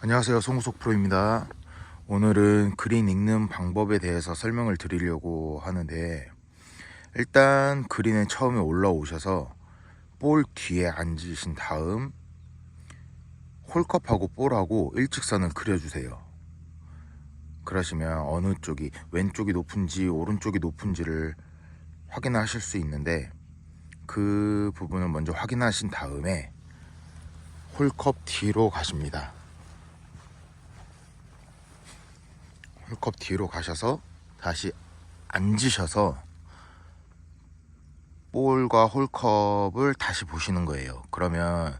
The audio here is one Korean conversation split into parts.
안녕하세요. 송우석 프로입니다. 오늘은 그린 읽는 방법에 대해서 설명을 드리려고 하는데 일단 그린에 처음에 올라오셔서 볼 뒤에 앉으신 다음 홀컵하고 볼하고 일직선을 그려주세요. 그러시면 어느 쪽이 왼쪽이 높은지 오른쪽이 높은지를 확인하실 수 있는데 그 부분을 먼저 확인하신 다음에 홀컵 뒤로 가십니다 홀컵 뒤로 가셔서 다시 앉으셔서 볼과 홀컵을 다시 보시는 거예요. 그러면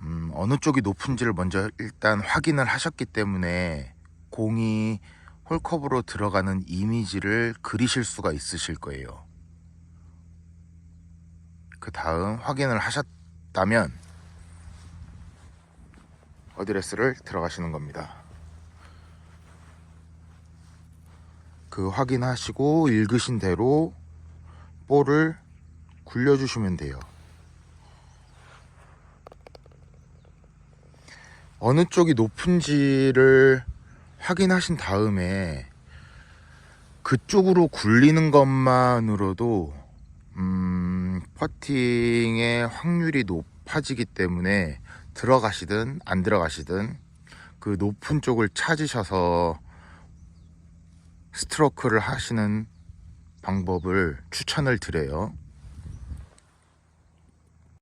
음, 어느 쪽이 높은지를 먼저 일단 확인을 하셨기 때문에 공이 홀컵으로 들어가는 이미지를 그리실 수가 있으실 거예요. 그 다음 확인을 하셨다면 어드레스를 들어가시는 겁니다. 그 확인하시고 읽으신 대로 볼을 굴려주시면 돼요. 어느 쪽이 높은지를 확인하신 다음에 그쪽으로 굴리는 것만으로도 음, 퍼팅의 확률이 높아지기 때문에 들어가시든 안 들어가시든 그 높은 쪽을 찾으셔서 스트로크를 하시는 방법을 추천을 드려요.